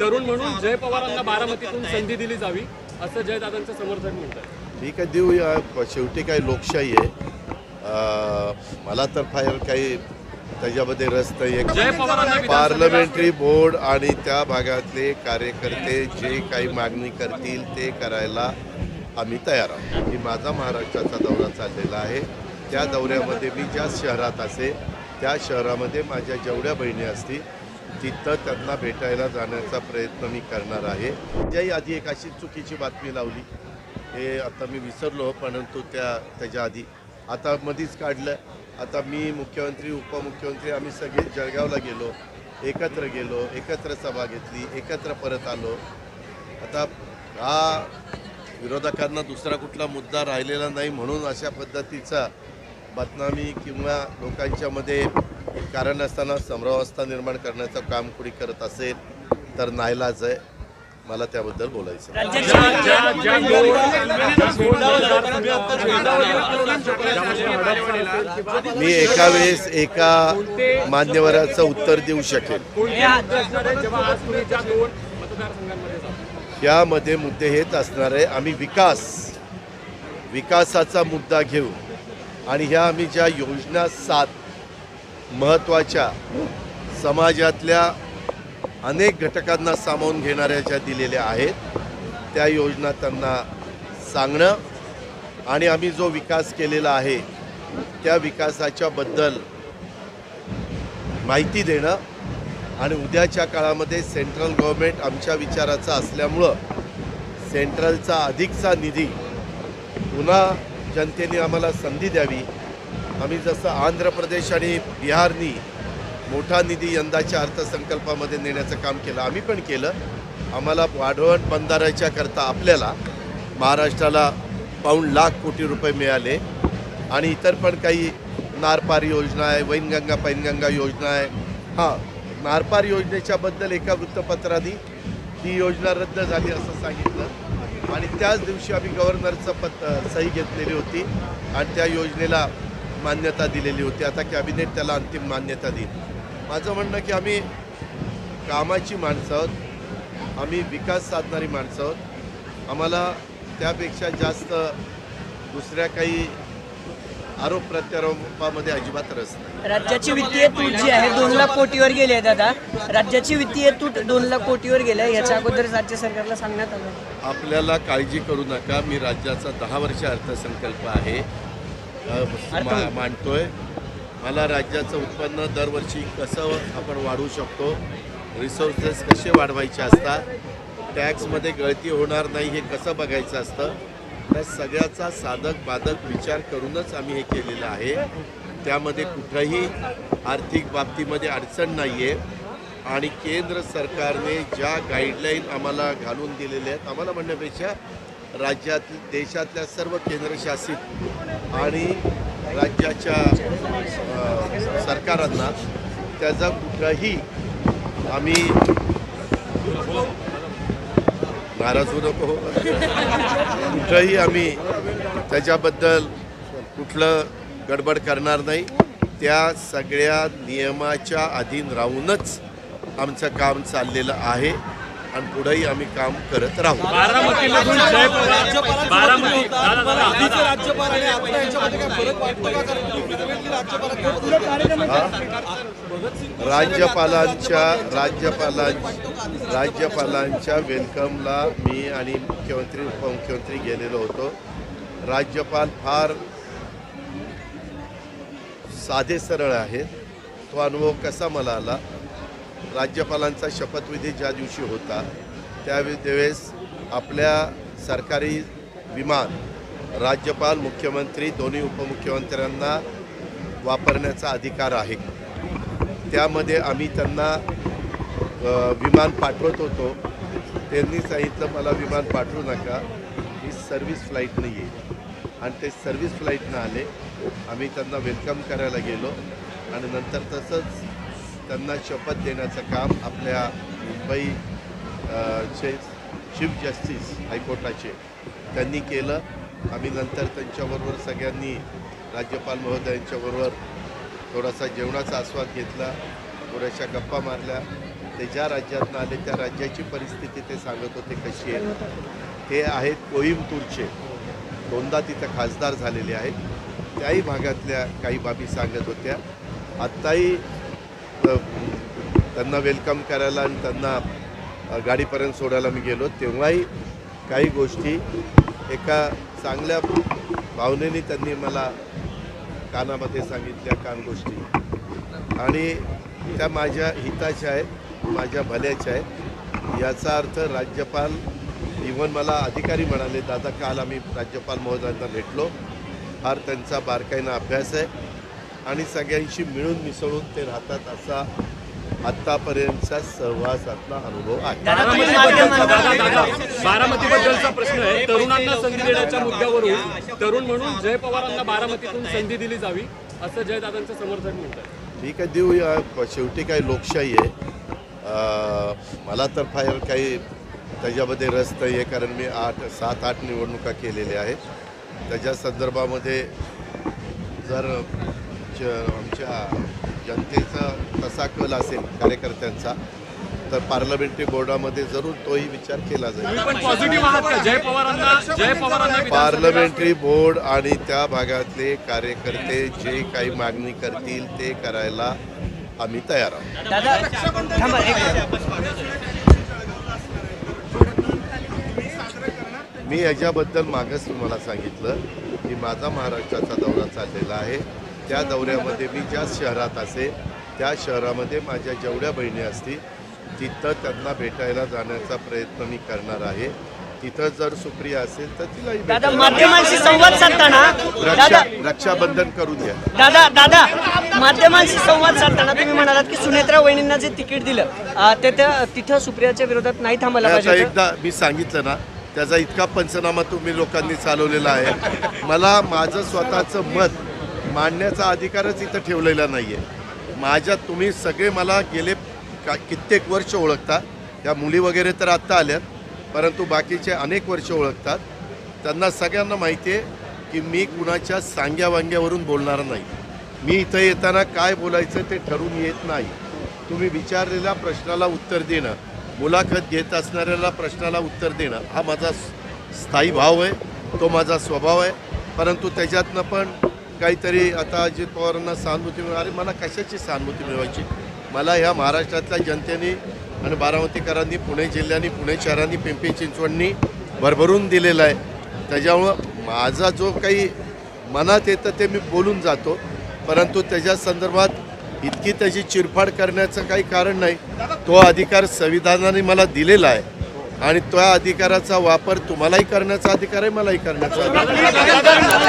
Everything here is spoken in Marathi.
तरुण म्हणून जय पवारांना बारामतीतून संधी दिली जावी असं जयदादांचं समर्थन म्हणतात. ठीक आहे देऊया शेवटी काही लोकशाही आहे. मला तर फार काही त्याच्यामध्ये रस नाही पार्लमेंटरी बोर्ड आणि त्या भागातले कार्यकर्ते जे काही मागणी करतील ते करायला आम्ही तयार आहोत. मी माझा महाराष्ट्राचा दौरा चाललेला आहे. त्या दौऱ्यामध्ये मी ज्या शहरात असेल त्या शहरामध्ये माझ्या जेवढ्या बहिणी असतील तिथं त्यांना भेटायला जाण्याचा प्रयत्न मी करणार आहे. त्याही आधी एक अशी चुकीची बातमी लावली. हे आता मी विसरलो परंतु त्या त्याच्या आधी. आता मधीच काढलं. आता मी मुख्यमंत्री उपमुख्यमंत्री आम्ही सगळे जळगावला गेलो एकत्र गेलो एकत्र सभा घेतली एकत्र परत आलो. आता हा विरोधकांना दुसरा कुठला मुद्दा राहिलेला नाही म्हणून अशा पद्धतीचा बदनामी किंवा लोकांच्यामध्ये कारण असताना समरावस्था निर्माण करण्याचं काम कुणी करत असेल तर नाईलाज आहे. मला त्याबद्दल बोलायचं मी एका वेळेस एका मान्यवराचं उत्तर देऊ शकेल यामध्ये मुद्दे हेच असणार आहे. आम्ही विकास विकासाचा मुद्दा घेऊ आणि ह्या आम्ही ज्या योजना सात महत्त्वाच्या समाजातल्या अनेक घटकांना सामावून घेणाऱ्या ज्या दिलेल्या आहेत त्या योजना त्यांना सांगणं आणि आम्ही जो विकास केलेला आहे त्या विकासाच्याबद्दल माहिती देणं आणि उद्याच्या काळामध्ये सेंट्रल गव्हर्मेंट आमच्या विचाराचं असल्यामुळं सेंट्रलचा अधिकचा निधी पुन्हा जनतेने आम्हाला संधी द्यावी आम्ही जसं आंध्र प्रदेश आणि बिहारनी मोठा निधी यंदाच्या अर्थसंकल्पामध्ये नेण्याचं काम केलं आम्ही पण केलं. आम्हाला वाढवण बंधाऱ्याच्या करता आपल्याला महाराष्ट्राला पाऊण लाख कोटी रुपये मिळाले आणि इतर पण काही नारपार योजना आहे वैनगंगा पैनगंगा योजना आहे. हां नारपार योजनेच्याबद्दल एका वृत्तपत्राने ही योजना रद्द झाली असं सांगितलं. आणि त्याच दिवशी आम्ही गव्हर्नरचं पत सही घेतलेली होती. आणि त्या योजनेला मान्यता दिलेली होती. आता कॅबिनेट त्याला अंतिम मान्यता देईल. माझं म्हणणं की आम्ही कामाची माणसं आहोत. आम्ही विकास साधणारी माणसं आहोत. आम्हाला त्यापेक्षा जास्त दुसऱ्या काही आरोप प्रत्यारोपामध्ये अजिबात रस नाही. राज्याची वित्तीय तूट जी आहे दोन लाख कोटीवर गेली आहे दादा. राज्याची वित्तीय तूट दोन लाख कोटीवर गेली आहे याच्या अगोदर राज्य सरकारला सांगण्यात आलं. आपल्याला काळजी करू नका. मी राज्याचा दहा वर्ष अर्थसंकल्प आहे. मा- मांडतोय. मला राज्याचं उत्पन्न दरवर्षी कसं आपण वाढवू शकतो? रिसोर्सेस कसे वाढवायचे असतात? टॅक्समध्ये गळती होणार नाही हे कसं बघायचं असतं? त्या सगळ्याचा साधक बाधक विचार करूनच आम्ही हे केलेलं आहे. त्यामध्ये कुठंही आर्थिक बाबतीमध्ये अडचण नाही आहे आणि केंद्र सरकारने ज्या गाईडलाईन आम्हाला घालून दिलेल्या आहेत आम्हाला म्हणण्यापेक्षा राज्यात देशातल्या सर्व केंद्रशासित आणि राज्याच्या सरकारांना त्याचा कुठलाही आम्ही नाराज होऊ नको हो. कुठंही आम्ही त्याच्याबद्दल कुठलं गडबड करणार नाही त्या सगळ्या नियमाच्या अधीन राहूनच आमचं काम चाललेलं आहे आणि पुढेही आम्ही काम करत राहू. राज्यपालांच्या राज्यपालां राज्यपालांच्या वेलकमला मी आणि मुख्यमंत्री उपमुख्यमंत्री गेलेलो होतो. राज्यपाल फार साधे सरळ आहेत. तो अनुभव कसा मला आला? राज्यपालांचा शपथविधी ज्या दिवशी होता त्यावेळेस आपल्या सरकारी विमान राज्यपाल मुख्यमंत्री दोन्ही उपमुख्यमंत्र्यांना वापरण्याचा अधिकार आहे. त्यामध्ये आम्ही त्यांना विमान पाठवत होतो. त्यांनी सांगितलं मला विमान पाठवू नका. ही सर्व्हिस फ्लाईटनं येईल आणि ते सर्व्हिस फ्लाईटनं आले आम्ही त्यांना वेलकम करायला गेलो. आणि नंतर तसंच त्यांना शपथ देण्याचं काम आपल्या मुंबई चे चीफ जस्टिस हायकोर्टाचे त्यांनी केलं. आम्ही नंतर त्यांच्याबरोबर सगळ्यांनी राज्यपाल महोदयांच्याबरोबर थोडासा जेवणाचा आस्वाद घेतला थोड्याशा गप्पा मारल्या. ते ज्या राज्यातनं आले त्या राज्याची परिस्थिती ते सांगत होते कशी आहे. हे आहेत कोईमतूरचे. दोनदा तिथं खासदार झालेले आहेत. त्याही भागातल्या काही बाबी सांगत होत्या. आत्ताही त्यांना वेलकम करायला आणि त्यांना गाडीपर्यंत सोडायला मी गेलो. तेव्हाही काही गोष्टी एका चांगल्या भावनेने त्यांनी मला कानामध्ये सांगितल्या कान गोष्टी. आणि त्या माझ्या हिताच्या आहेत माझ्या भल्याच्या आहेत. याचा अर्थ राज्यपाल इव्हन मला अधिकारी म्हणाले दादा काल आम्ही राज्यपाल महोदयांना भेटलो. फार त्यांचा बारकाईनं अभ्यास आहे. आणि सगळ्यांशी मिळून मिसळून ते राहतात असा आत्तापर्यंतचा सहवासातला अनुभव आहे. बारामतीबद्दलचा प्रश्न आहे. तरुणांना संधी देण्याच्या मुद्द्यावरून तरुण म्हणून जय पवारांना बारामतीतून संधी दिली जावी असं जयदादांचं समर्थन म्हणतात. मी काय देऊ या शेवटी काही लोकशाही आहे. मला तर फार काही त्याच्यामध्ये रस नाही आहे कारण मी आठ सात आठ निवडणुका केलेल्या आहेत. त्याच्या संदर्भामध्ये जर आमच्या जनतेचा तसा कल असेल कार्यकर्त्यांचा तर पार्लमेंटरी बोर्डामध्ये जरूर तोही विचार केला जाईल. तुम्ही पण पॉझिटिव्ह आहात का? जय पवारांना जय पवारांना विधानसभेला- पार्लमेंटरी बोर्ड आणि त्या भागातले कार्यकर्ते जे काही मागणी करतील ते करायला आम्ही तयार आहोत. मी याच्याबद्दल मागच तुम्हाला सांगितलं की माझा महाराष्ट्राचा दौरा चाललेला आहे. त्या दौऱ्यामध्ये मी ज्या शहरात असेल त्या शहरामध्ये माझ्या जेवढ्या बहिणी असतील तिथं त्यांना भेटायला जाण्याचा प्रयत्न मी करणार आहे. तिथं जर सुप्रिया असेल तर भेटायला माध्यमांशी संवाद साधताना रक्षा रक्षाबंधन करून द्या. दादा दादा माध्यमांशी संवाद साधताना तुम्ही म्हणालात की सुनेत्रा वहिनींना जे तिकीट दिलं ते त्या- तिथं सुप्रियाच्या विरोधात नाही थांबायला. एकदा मी सांगितलं ना त्याचा इतका पंचनामा तुम्ही लोकांनी चालवलेला आहे. मला माझं स्वतःचं मत मांडण्याचा अधिकारच इथं ठेवलेला नाही आहे माझ्या तुम्ही सगळे मला गेले का कित्येक वर्ष ओळखता. त्या मुली वगैरे तर आत्ता आल्यात परंतु बाकीचे अनेक वर्ष ओळखतात. त्यांना सगळ्यांना माहिती आहे की मी कुणाच्या सांग्या वांग्यावरून बोलणार नाही. मी इथं येताना काय बोलायचं ते ठरून येत नाही. तुम्ही विचारलेल्या प्रश्नाला उत्तर देणं मुलाखत घेत असणाऱ्याला प्रश्नाला उत्तर देणं हा माझा स्थायी भाव आहे तो माझा स्वभाव आहे. परंतु त्याच्यातनं पण काहीतरी आता अजित पवारांना सहानुभूती मिळाली मला कशाची सहानुभूती मिळवायची? मला ह्या महाराष्ट्रातल्या जनतेने आणि बारामतीकरांनी पुणे जिल्ह्यानी पुणे शहरांनी पिंपरी चिंचवडनी भरभरून दिलेला आहे. त्याच्यामुळं माझा जो काही मनात येतं ते मी बोलून जातो. परंतु त्याच्या संदर्भात इतकी त्याची चिरफाड करण्याचं काही कारण नाही. तो अधिकार संविधानाने मला दिलेला आहे. आणि त्या अधिकाराचा वापर तुम्हालाही करण्याचा अधिकार आहे मलाही करण्याचा अधिकार